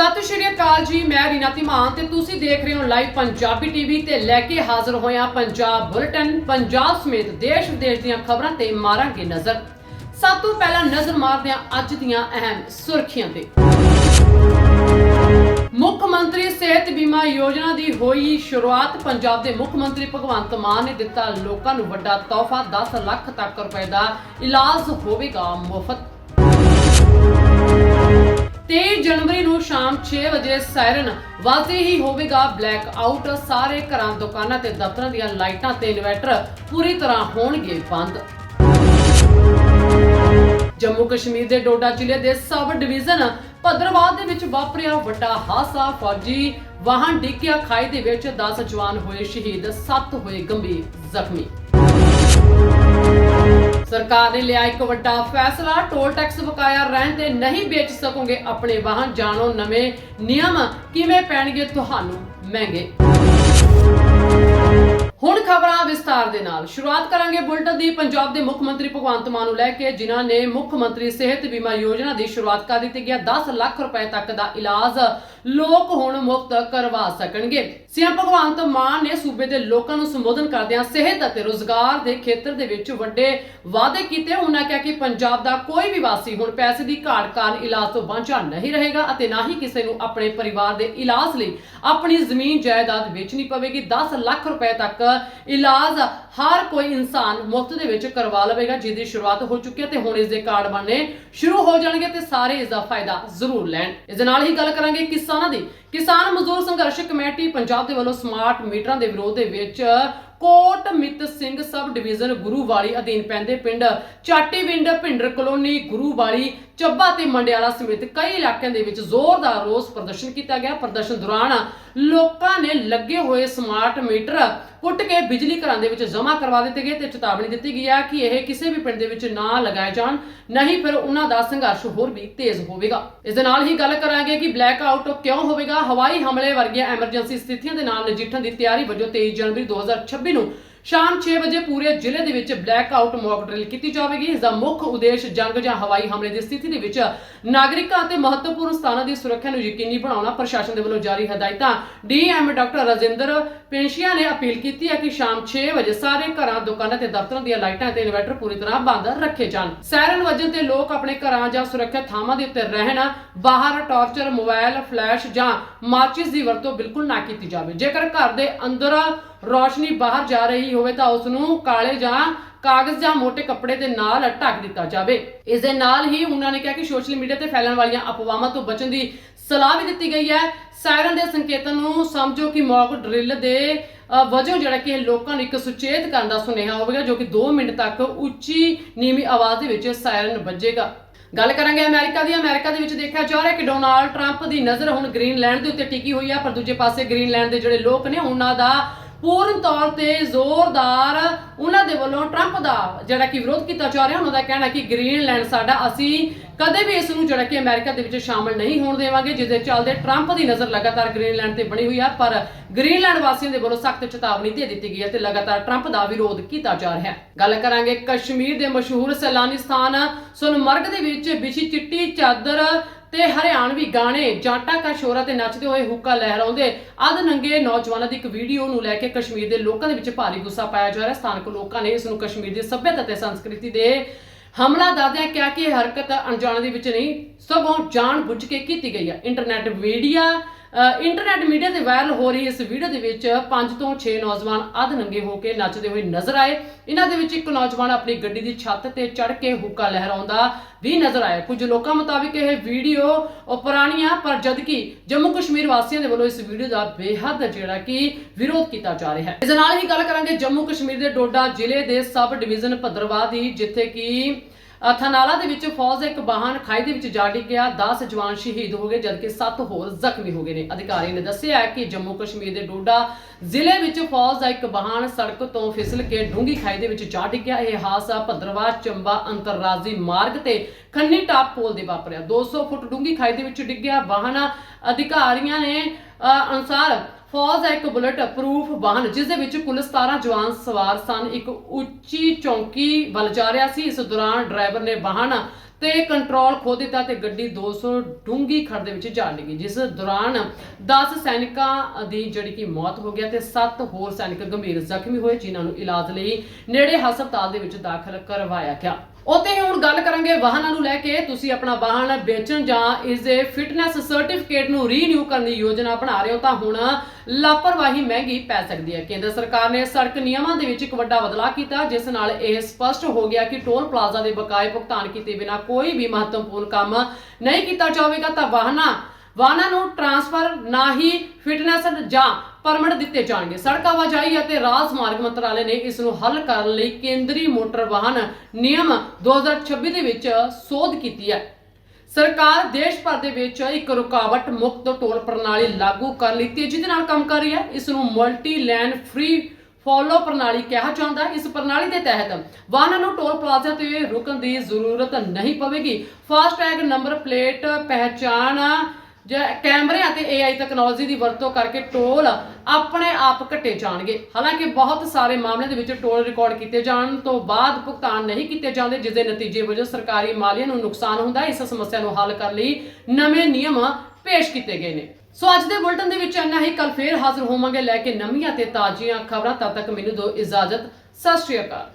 ਸਤਿ ਸ਼੍ਰੀ ਅਕਾਲ ਜੀ, ਮੈਂ ਰੀਨਾ ਧੀਮਾਨ ਤੇ ਤੁਸੀਂ ਦੇਖ ਰਹੇ ਹੋ ਲਾਈਵ ਪੰਜਾਬੀ ਟੀਵੀ ਤੇ ਲੈ ਕੇ ਹਾਜ਼ਰ ਹੋਇਆ ਪੰਜਾਬ ਬੁਲੇਟਿਨ, ਪੰਜਾਬ ਸਮੇਤ ਦੇਸ਼ ਵਿਦੇਸ਼ ਦੀਆਂ ਖਬਰਾਂ ਤੇ ਮਾਰਾਂਗੇ ਨਜ਼ਰ। ਸਭ ਤੋਂ ਪਹਿਲਾਂ ਨਜ਼ਰ ਮਾਰਦੇ ਹਾਂ ਅੱਜ ਦੀਆਂ ਅਹਿਮ ਸੁਰਖੀਆਂ ਤੇ। ਮੁੱਖ ਮੰਤਰੀ ਸਿਹਤ ਬੀਮਾ ਯੋਜਨਾ ਦੀ ਹੋਈ ਸ਼ੁਰੂਆਤ ਪੰਜਾਬ ਦੇ ਮੁੱਖ ਮੰਤਰੀ ਭਗਵੰਤ ਮਾਨ ਨੇ ਦਿੱਤਾ। ਲੋਕਾਂ ਨੂੰ ਵੱਡਾ ਤੋਹਫਾ 10 ਲੱਖ ਤੱਕ ਰੁਪਏ ਦਾ ਇਲਾਜ ਹੋਵੇਗਾ ਮੁਫਤ। 23 ਜਨਵਰੀ ਨੂੰ ਸ਼ਾਮ 6 ਵਜੇ ਸਾਇਰਨ ਵਾਜ਼ੇ ਹੀ ਹੋਵੇਗਾ ਬਲੈਕ ਆਊਟ ਸਾਰੇ ਘਰਾਂ, ਦੁਕਾਨਾਂ ਤੇ ਦਫ਼ਤਰਾਂ ਦੀਆਂ ਲਾਈਟਾਂ ਤੇ ਇਨਵਰਟਰ ਪੂਰੀ ਤਰ੍ਹਾਂ ਹੋਣਗੇ ਬੰਦ। ਜੰਮੂ ਕਸ਼ਮੀਰ ਦੇ ਡੋਡਾ ਜ਼ਿਲ੍ਹੇ ਦੇ ਸਬ ਡਿਵੀਜ਼ਨ ਭਦਰਵਾਹ ਦੇ ਵਿੱਚ ਵਾਪਰਿਆ ਵੱਡਾ ਹਾਦਸਾ। ਫੌਜੀ ਵਾਹਨ ਡਿੱਗਿਆ, ਖਾਈ ਦੇ ਵਿੱਚ 10 ਜਵਾਨ ਹੋਏ ਸ਼ਹੀਦ 7 ਹੋਏ ਗੰਭੀਰ ਜ਼ਖਮੀ। ਸਰਕਾਰ ਨੇ ਲਿਆ ਇੱਕ ਵੱਡਾ ਫੈਸਲਾ, ਟੋਲ ਟੈਕਸ ਬਕਾਇਆ ਰਹਿਣ ਤੇ ਨਹੀਂ ਵੇਚ ਸਕੋਗੇ ਆਪਣੇ ਵਾਹਨ, ਜਾਣੋ ਨਵੇਂ ਨਿਯਮ ਕਿਵੇਂ ਪੈਣਗੇ ਤੁਹਾਨੂੰ ਮਹਿੰਗੇ। ਹੁਣ ਖਬਰਾਂ ਵਿਸਤਾਰ ਦੇ ਨਾਲ। ਸ਼ੁਰੂਆਤ ਕਰਾਂਗੇ ਬੁਲਟਨ ਦੀ। ਪੰਜਾਬ ਦੇ ਮੁੱਖ ਮੰਤਰੀ ਭਗਵੰਤ ਮਾਨ ਨੂੰ ਲੈ ਕੇ ਜਿਨ੍ਹਾਂ ਨੇ ਮੁੱਖ ਮੰਤਰੀ ਸਿਹਤ ਬੀਮਾ ਯੋਜਨਾ ਦੀ ਸ਼ੁਰੂਆਤ ਕਰ ਦਿੱਤੀ ਗਿਆ 10 ਲੱਖ ਰੁਪਏ ਤੱਕ ਦਾ ਇਲਾਜ ਲੋਕ ਹੁਣ ਮੁਫਤ ਕਰਵਾ ਸਕਣਗੇ। ਸੀਐਮ ਭਗਵੰਤ ਮਾਨ ਨੇ ਸੂਬੇ ਦੇ ਲੋਕਾਂ ਨੂੰ ਸੰਬੋਧਨ ਕਰਦਿਆਂ ਸਿਹਤ ਅਤੇ ਰੋਜ਼ਗਾਰ ਦੇ ਖੇਤਰ ਦੇ ਵਿੱਚ ਵੱਡੇ ਵਾਅਦੇ ਕੀਤੇ। ਉਹਨਾਂ ਕਿਹਾ ਕਿ ਪੰਜਾਬ ਦਾ ਕੋਈ ਵੀ ਵਾਸੀ ਹੁਣ ਪੈਸੇ ਦੀ ਘਾਟ ਕਾਰਨ ਇਲਾਜ ਤੋਂ ਵਾਂਝਾ ਨਹੀਂ ਰਹੇਗਾ ਅਤੇ ਨਾ ਹੀ ਕਿਸੇ ਨੂੰ ਆਪਣੇ ਪਰਿਵਾਰ ਦੇ ਇਲਾਜ ਲਈ ਆਪਣੀ ਜ਼ਮੀਨ ਜਾਇਦਾਦ ਵੇਚਣੀ ਪਵੇਗੀ। 10 ਲੱਖ ਰੁਪਏ ਤੱਕ ਇਲਾਜ ਹਰ ਕੋਈ ਇਨਸਾਨ ਮੁਫਤ ਦੇ ਵਿੱਚ ਕਰਵਾ ਲਵੇਗਾ, ਜਿਸ ਦੀ ਸ਼ੁਰੂਆਤ ਹੋ ਚੁੱਕੀ ਹੈ ਤੇ ਹੁਣ ਇਸ ਦੇ ਕਾਰਡ ਬਣਨੇ ਸ਼ੁਰੂ ਹੋ ਜਾਣਗੇ ਤੇ ਸਾਰੇ ਇਸ ਦਾ ਫਾਇਦਾ ਜ਼ਰੂਰ ਲੈਣ। ਇਸ ਦੇ ਨਾਲ ਹੀ ਗੱਲ ਕਰਾਂਗੇ ਕਿਸਾਨਾਂ ਦੀ। ਕਿਸਾਨ ਮਜ਼ਦੂਰ ਸੰਘਰਸ਼ ਕਮੇਟੀ ਪੰਜਾਬ ਦੇ ਵੱਲੋਂ ਸਮਾਰਟ ਮੀਟਰਾਂ ਦੇ ਵਿਰੋਧ ਦੇ ਵਿੱਚ ਕੋਟ ਮਿੱਤ ਸਿੰਘ ਸਬ ਡਿਵੀਜ਼ਨ ਗੁਰੂਵਾਲੀ ਅਧੀਨ ਪੈਂਦੇ ਪਿੰਡ ਚਾਟੀਵਿੰਡ ਭਿੰਡਰ ਕਲੋਨੀ ਗੁਰੂਵਾਲੀ ਚੱਬਾ ਤੇ ਮੰਡਿਆਲਾ ਸਮੇਤ ਕਈ ਇਲਾਕਿਆਂ ਦੇ ਵਿੱਚ ਜ਼ੋਰਦਾਰ ਰੋਸ ਪ੍ਰਦਰਸ਼ਨ ਕੀਤਾ ਗਿਆ। ਪ੍ਰਦਰਸ਼ਨ ਦੌਰਾਨ ਲੋਕਾਂ ਨੇ ਲੱਗੇ ਹੋਏ ਸਮਾਰਟ ਮੀਟਰ ਕੁੱਟ ਕੇ ਬਿਜਲੀ ਘਰਾਂ ਦੇ ਵਿੱਚ ਜਮ੍ਹਾਂ ਕਰਵਾ ਦਿੱਤੇ ਗਏ ਤੇ ਚੇਤਾਵਨੀ ਦਿੱਤੀ ਗਈ ਹੈ ਕਿ ਇਹ ਕਿਸੇ ਵੀ ਪਿੰਡ ਦੇ ਵਿੱਚ ਨਾ ਲਗਾਏ ਜਾਣ, ਨਹੀਂ ਫਿਰ ਉਹਨਾਂ ਦਾ ਸੰਘਰਸ਼ ਹੋਰ ਵੀ ਤੇਜ਼ ਹੋਵੇਗਾ। ਇਸ ਦੇ ਨਾਲ ਹੀ ਗੱਲ ਕਰਾਂਗੇ ਕਿ ਬਲੈਕ ਆਊਟ ਕਿਉਂ ਹੋਵੇਗਾ ਹਵਾਈ ਹਮਲੇ ਵਰਗੀਆਂ ਐਮਰਜੈਂਸੀ ਸਥਿਤੀਆਂ ਦੇ ਨਾਲ ਨਜਿੱਠਣ ਦੀ ਤਿਆਰੀ ਵਜੋਂ 23 ਜਨਵਰੀ 2026 ਨੂੰ ਸ਼ਾਮ 6 ਵਜੇ ਪੂਰੇ ਜ਼ਿਲ੍ਹੇ ਦੇ ਵਿੱਚ ਬਲੈਕ ਆਊਟ ਮੌਕ ਡਰਿਲ ਕੀਤੀ ਜਾਵੇਗੀ। ਇਸ ਦਾ ਮੁੱਖ ਉਦੇਸ਼ ਜੰਗ ਜਾਂ ਹਵਾਈ ਹਮਲੇ ਦੀ ਸਥਿਤੀ ਦੇ ਵਿੱਚ ਨਾਗਰਿਕਾਂ ਅਤੇ ਮਹੱਤਵਪੂਰਨ ਸਥਾਨਾਂ ਦੀ ਸੁਰੱਖਿਆ ਨੂੰ ਯਕੀਨੀ ਬਣਾਉਣਾ ਪ੍ਰਸ਼ਾਸਨ ਦੇ ਵੱਲੋਂ ਜਾਰੀ ਹਦਾਇਤਾਂ। ਡੀਐਮ ਡਾਕਟਰ ਰਾਜਿੰਦਰ ਪੇਸ਼ੀਆ ਨੇ ਅਪੀਲ ਕੀਤੀ ਹੈ ਕਿ ਸ਼ਾਮ 6 ਵਜੇ ਸਾਰੇ ਘਰਾਂ, ਦੁਕਾਨਾਂ ਤੇ ਦਫ਼ਤਰਾਂ ਦੀਆਂ ਲਾਈਟਾਂ ਅਤੇ ਇਨਵਰਟਰ ਪੂਰੀ ਤਰ੍ਹਾਂ ਬੰਦ ਰੱਖੇ ਜਾਣ। ਸਾਇਰਨ ਵੱਜਣ ਤੇ ਲੋਕ ਆਪਣੇ ਘਰਾਂ ਜਾਂ ਸੁਰੱਖਿਅਤ ਥਾਵਾਂ ਦੇ ਉੱਤੇ ਰਹਿਣ, ਬਾਹਰ ਟਾਰਚਰ, ਮੋਬਾਈਲ, ਫਲੈਸ਼ ਜਾਂ ਮਾਚਿਸ ਦੀ ਵਰਤੋਂ ਬਿਲਕੁਲ ਨਾ ਕੀਤੀ ਜਾਵੇ। ਜੇਕਰ ਘਰ ਦੇ ਅੰਦਰ ਰੋਸ਼ਨੀ ਬਾਹਰ ਜਾ ਰਹੀ ਹੋਵੇ ਤਾਂ ਉਸ ਨੂੰ ਕਾਲੇ ਜਾਂ ਕਾਗਜ਼ ਜਾਂ ਮੋٹے ਕੱਪੜੇ ਦੇ ਨਾਲ ਢੱਕ ਦਿੱਤਾ ਜਾਵੇ। ਇਸ ਦੇ ਨਾਲ ਹੀ ਉਹਨਾਂ ਨੇ ਕਿਹਾ ਕਿ ਸੋਸ਼ਲ ਮੀਡੀਆ ਤੇ ਫੈਲਣ ਵਾਲੀਆਂ ਅਫਵਾਹਾਂ ਤੋਂ ਬਚਣ ਦੀ ਸਲਾਹ ਵੀ ਦਿੱਤੀ ਗਈ ਹੈ। ਸਾਇਰਨ ਦੇ ਸੰਕੇਤਾਂ ਨੂੰ ਸਮਝੋ ਕਿ ਮੌਕ ਡਰਿਲ ਦੇ ਵਜੋਂ ਜਿਹੜਾ ਕਿ ਇਹ ਲੋਕਾਂ ਨੂੰ ਇੱਕ ਸੁਚੇਤ ਕਰਨ ਦਾ ਸੁਨੇਹਾ ਹੋਵੇਗਾ, ਜੋ ਕਿ 2 ਮਿੰਟ ਤੱਕ ਉੱਚੀ ਨੀਵੀਂ ਆਵਾਜ਼ ਦੇ ਵਿੱਚ ਸਾਇਰਨ ਵੱਜੇਗਾ। ਗੱਲ ਕਰਾਂਗੇ ਅਮਰੀਕਾ ਦੀ। ਅਮਰੀਕਾ ਦੇ ਵਿੱਚ ਦੇਖਿਆ ਜਾ ਰਿਹਾ ਕਿ ਡੋਨਾਲਡ ਟਰੰਪ ਦੀ ਨਜ਼ਰ ਹੁਣ ਗ੍ਰੀਨਲੈਂਡ ਦੇ ਉੱਤੇ ਟਿਕੀ ਹੋਈ ਹੈ ਪਰ ਦੂਜੇ ਪਾਸੇ ਗ੍ਰੀਨਲੈਂਡ ਦੇ ਜਿਹੜੇ ਲੋਕ ਨੇ, ਉਹਨਾਂ ਦਾ ਪੂਰਨ ਤੌਰ ਤੇ ਜ਼ੋਰਦਾਰ ਉਹਨਾਂ ਦੇ ਵੱਲੋਂ ਟਰੰਪ ਦਾ ਜਿਹੜਾ ਕਿ ਵਿਰੋਧ ਕੀਤਾ ਜਾ ਰਿਹਾ, ਉਹਨਾਂ ਦਾ ਕਹਿਣਾ ਕਿ ਗ੍ਰੀਨਲੈਂਡ ਸਾਡਾ, ਅਸੀਂ ਕਦੇ ਵੀ ਇਸ ਨੂੰ ਜਿਹੜਾ ਕਿ ਅਮਰੀਕਾ ਦੇ ਵਿੱਚ ਸ਼ਾਮਲ ਨਹੀਂ ਹੋਣ ਦੇਵਾਂਗੇ, ਜਿਸ ਦੇ ਚੱਲਦੇ ਟਰੰਪ ਦੀ ਨਜ਼ਰ ਲਗਾਤਾਰ ਗ੍ਰੀਨਲੈਂਡ ਤੇ ਬਣੀ ਹੋਈ ਹੈ ਪਰ ਗ੍ਰੀਨਲੈਂਡ ਵਾਸੀਆਂ ਦੇ ਵੱਲੋਂ ਸਖਤ ਚੇਤਾਵਨੀ ਦੇ ਦਿੱਤੀ ਗਈ ਹੈ ਤੇ ਲਗਾਤਾਰ ਟਰੰਪ ਦਾ ਵਿਰੋਧ ਕੀਤਾ ਜਾ ਰਿਹਾ ਹੈ। ਗੱਲ ਕਰਾਂਗੇ ਕਸ਼ਮੀਰ ਦੇ ਮਸ਼ਹੂਰ ਸੈਲਾਨੀ ਸਥਾਨ ਸੁਨਮਰਗ ਦੇ ਵਿੱਚ ਵਿਛੀ ਚਿੱਟੀ ਚਾਦਰ ਤੇ ਹਰਿਆਣਵੀ ਗਾਣੇ ਜਾਂਟਾ ਕਾ ਸ਼ੋਰਾ ਤੇ ਨੱਚਦੇ ਹੋਏ ਹੁੱਕਾ ਲਹਿਰਾਉਂਦੇ। ਅਧ ਨੰਗੇ ਨੌਜਵਾਨਾਂ ਦੀ ਇੱਕ ਵੀਡੀਓ ਨੂੰ ਲੈ ਕੇ ਕਸ਼ਮੀਰ ਦੇ ਲੋਕਾਂ ਦੇ ਵਿੱਚ ਭਾਰੀ ਗੁੱਸਾ ਪਾਇਆ ਜਾ ਰਿਹਾ। ਸਥਾਨਕ ਲੋਕਾਂ ਨੇ ਇਸ ਨੂੰ ਕਸ਼ਮੀਰ ਦੀ ਸੱਭਿਅਤਾ ਤੇ ਸੰਸਕ੍ਰਿਤੀ ਦੇ ਹਮਲਾ ਦੱਸਦਿਆਂ ਕਿਹਾ ਕਿ ਇਹ ਹਰਕਤ ਅਣਜਾਣ ਦੇ ਵਿੱਚ ਨਹੀਂ ਸਗੋਂ ਜਾਣ ਬੁੱਝ ਕੇ ਕੀਤੀ ਗਈ ਹੈ। ਇੰਟਰਨੈਟ ਮੀਡੀਆ ਅ, ਇੰਟਰਨੈਟ ਮੀਡੀਆ ਤੇ ਵਾਇਰਲ ਹੋ ਰਹੀ ਇਸ ਵੀਡੀਓ ਦੇ ਵਿੱਚ 5 ਤੋਂ 6 ਨੌਜਵਾਨ ਅਧ ਨੰਗੇ ਹੋ ਕੇ ਨੱਚਦੇ ਹੋਏ ਨਜ਼ਰ ਆਏ। ਇਹਨਾਂ ਦੇ ਵਿੱਚ ਇੱਕ ਨੌਜਵਾਨ ਆਪਣੀ ਗੱਡੀ ਦੀ ਛੱਤ ਤੇ ਚੜ੍ਹ ਕੇ ਹੁੱਕਾ ਲਹਿਰਾਉਂਦਾ ਵੀ ਨਜ਼ਰ ਆਇਆ ਕੁਝ ਲੋਕਾਂ ਮੁਤਾਬਿਕ ਇਹ ਵੀਡੀਓ ਉਹ ਪੁਰਾਣੀ ਆ ਪਰ ਜਦਕਿ ਜੰਮੂ ਕਸ਼ਮੀਰ ਵਾਸੀਆਂ ਦੇ ਵੱਲੋਂ ਇਸ ਵੀਡੀਓ ਦਾ ਬੇਹੱਦ ਜਿਹੜਾ ਕਿ ਵਿਰੋਧ ਕੀਤਾ ਜਾ ਰਿਹਾ ਹੈ। ਇਸ ਦੇ ਨਾਲ ਹੀ ਗੱਲ ਕਰਾਂਗੇ ਜੰਮੂ ਕਸ਼ਮੀਰ ਦੇ ਡੋਡਾ ਜ਼ਿਲ੍ਹੇ ਦੇ ਸਬ ਡਿਵੀਜ਼ਨ ਭੱਦਰਵਾਹ ਦੀ, ਜਿੱਥੇ ਕਿ ਥਨਾਲਾ ਦੇ ਵਿੱਚ ਫੌਜ ਦਾ ਇੱਕ ਵਾਹਨ ਖਾਈ ਦੇ ਵਿੱਚ ਜਾ ਡਿੱਗਿਆ। 10 ਜਵਾਨ ਸ਼ਹੀਦ ਹੋ ਗਏ, ਜਦਕਿ 7 ਹੋਰ ਜ਼ਖਮੀ ਹੋ ਗਏ ਨੇ। ਅਧਿਕਾਰੀ ਨੇ ਦੱਸਿਆ ਕਿ ਜੰਮੂ ਕਸ਼ਮੀਰ ਦੇ ਡੋਡਾ ਜ਼ਿਲ੍ਹੇ ਵਿੱਚ ਫੌਜ ਦਾ ਇੱਕ ਵਾਹਨ ਸੜਕ ਤੋਂ ਫਿਸਲ ਕੇ ਡੂੰਗੀ ਖਾਈ ਦੇ ਵਿੱਚ ਜਾ ਡਿੱਗਿਆ। ਇਹ ਹਾਦਸਾ ਭੱਦਰਵਾਹ ਚੰਬਾ ਅੰਤਰਰਾਜੀ ਮਾਰਗ ਤੇ ਖੰਨੀ ਟਾਪ ਪੋਲ ਦੇ ਵਾਪਰਿਆ। 200 ਫੁੱਟ ਡੂੰਗੀ ਖਾਈ ਦੇ ਵਿੱਚ ਡਿੱਗਿਆ। ਵਾਹਨ ਅਧਿਕਾਰੀਆਂ ਨੇ ਅਨੁਸਾਰ ਫੌਜ ਦਾ ਇੱਕ ਬੁਲਟ ਪ੍ਰੂਫ ਵਾਹਨ, ਜਿਸ ਦੇ ਵਿੱਚ ਕੁੱਲ 17 ਜਵਾਨ ਸਵਾਰ ਸਨ। ਇੱਕ ਉੱਚੀ ਚੌਂਕੀ ਵੱਲ ਜਾ ਰਿਹਾ ਸੀ। ਇਸ ਦੌਰਾਨ ਡਰਾਈਵਰ ਨੇ ਵਾਹਨ ਤੇ ਕੰਟਰੋਲ ਖੋ ਦਿੱਤਾ ਤੇ ਗੱਡੀ 200 ਡੂੰਗੀ ਖੜ ਦੇ ਵਿੱਚ ਜਾ ਲੱਗੀ ਜਿਸ ਦੌਰਾਨ 10 ਸੈਨਿਕਾਂ ਦੀ ਜਿਹੜੀ ਕਿ ਮੌਤ ਹੋ ਗਿਆ ਤੇ 7 ਹੋਰ ਸੈਨਿਕ ਗੰਭੀਰ ਜ਼ਖਮੀ ਹੋਏ, ਜਿਨ੍ਹਾਂ ਨੂੰ ਇਲਾਜ ਲਈ ਨੇੜੇ ਹਸਪਤਾਲ ਦੇ ਵਿੱਚ ਦਾਖਲ ਕਰਵਾਇਆ ਗਿਆ। ਉਤੇ ਹੁਣ ਗੱਲ ਕਰਾਂਗੇ ਵਾਹਨਾਂ ਨੂੰ ਲੈ ਕੇ। ਤੁਸੀਂ ਆਪਣਾ ਵਾਹਨ ਵੇਚਣ ਜਾਂ ਇਸ ਦੇ ਫਿਟਨੈਸ ਸਰਟੀਫਿਕੇਟ ਨੂੰ ਰੀਨਿਊ ਕਰਨ ਦੀ ਯੋਜਨਾ ਬਣਾ ਰਹੇ ਹੋ ਤਾਂ ਹੁਣ ਲਾਪਰਵਾਹੀ ਮਹਿੰਗੀ ਪੈ ਸਕਦੀ ਹੈ। ਕੇਂਦਰ ਸਰਕਾਰ ਨੇ ਸੜਕ ਨਿਯਮਾਂ ਦੇ ਵਿੱਚ ਇੱਕ ਵੱਡਾ ਬਦਲਾਅ ਕੀਤਾ, ਜਿਸ ਨਾਲ ਇਹ ਸਪਸ਼ਟ ਹੋ ਗਿਆ ਕਿ ਟੋਲ ਪਲਾਜ਼ਾ ਦੇ ਬਕਾਏ ਭੁਗਤਾਨ ਕੀਤੇ ਬਿਨਾਂ ਕੋਈ ਵੀ ਮਹੱਤਵਪੂਰਨ ਕੰਮ ਨਹੀਂ ਕੀਤਾ ਜਾਵੇਗਾ। ਤਾਂ ਵਾਹਨਾਂ ਵਾਹਨਾਂ ਨੂੰ ਟ੍ਰਾਂਸਫਰ ਨਾ ਹੀ ਫਿਟਨੈਸ ਜਾਂ ਪਰਮਿਟ ਦਿੱਤੇ ਜਾਣਗੇ। ਸੜਕ ਆਵਾਜਾਈ ਅਤੇ ਰਾਜ ਮਾਰਗ ਮੰਤਰਾਲੇ ਨੇ ਇਸ ਨੂੰ ਹੱਲ ਕਰਨ ਲਈ ਕੇਂਦਰੀ ਮੋਟਰ ਵਾਹਨ ਨਿਯਮ 2026 ਦੇ ਵਿੱਚ ਸੋਧ ਕੀਤੀ ਹੈ। ਸਰਕਾਰ ਦੇਸ਼ ਭਰ ਦੇ ਵਿੱਚ ਇੱਕ ਰੁਕਾਵਟ ਮੁਕਤ ਟੋਲ ਪ੍ਰਣਾਲੀ ਲਾਗੂ ਕਰ ਲਈ, ਤੇਜ਼ੀ ਦੇ ਨਾਲ ਕੰਮ ਕਰ ਰਹੀ ਹੈ। ਇਸ ਨੂੰ ਮਲਟੀ ਲੈਨ ਫ੍ਰੀ ਫੋਲੋ ਪ੍ਰਣਾਲੀ ਕਿਹਾ ਜਾਂਦਾ ਹੈ। ਇਸ ਪ੍ਰਣਾਲੀ ਦੇ ਤਹਿਤ ਵਾਹਨਾਂ ਨੂੰ ਟੋਲ ਪਲਾਜ਼ਾ ਤੇ ਰੁਕਣ ਦੀ ਜ਼ਰੂਰਤ ਨਹੀਂ ਪਵੇਗੀ। ਫਾਸਟੈਗ ਨੰਬਰ ਪਲੇਟ ਪਹਿਚਾਣ ਜਾਂ ਕੈਮਰਿਆਂ ਅਤੇ AI ਤਕਨੋਲੋਜੀ ਦੀ ਵਰਤੋਂ ਕਰਕੇ ਟੋਲ ਆਪਣੇ ਆਪ ਕੱਟੇ ਜਾਣਗੇ। ਹਾਲਾਂਕਿ ਬਹੁਤ ਸਾਰੇ ਮਾਮਲਿਆਂ ਦੇ ਵਿੱਚ ਟੋਲ ਰਿਕਾਰਡ ਕੀਤੇ ਜਾਣ ਤੋਂ ਬਾਅਦ ਭੁਗਤਾਨ ਨਹੀਂ ਕੀਤੇ ਜਾਂਦੇ ਜਿਸ ਦੇ ਨਤੀਜੇ ਵਜੋਂ ਸਰਕਾਰੀ ਮਾਲੀਏ ਨੂੰ ਨੁਕਸਾਨ ਹੁੰਦਾ ਇਸ ਸਮੱਸਿਆ ਨੂੰ ਹੱਲ ਕਰਨ ਲਈ ਨਵੇਂ ਨਿਯਮ ਪੇਸ਼ ਕੀਤੇ ਗਏ ਨੇ। ਸੋ ਅੱਜ ਦੇ ਬੁਲਟਨ ਦੇ ਵਿੱਚ ਇੰਨਾ ਹੀ। ਕੱਲ ਫੇਰ ਹਾਜ਼ਰ ਹੋਵਾਂਗੇ ਲੈ ਕੇ ਨਵੀਆਂ ਤੇ ਤਾਜ਼ੀਆਂ ਖਬਰਾਂ। ਤਦ ਤੱਕ ਮੈਨੂੰ ਦਿਓ ਇਜਾਜ਼ਤ। ਸਤਿ ਸ਼੍ਰੀ ਅਕਾਲ।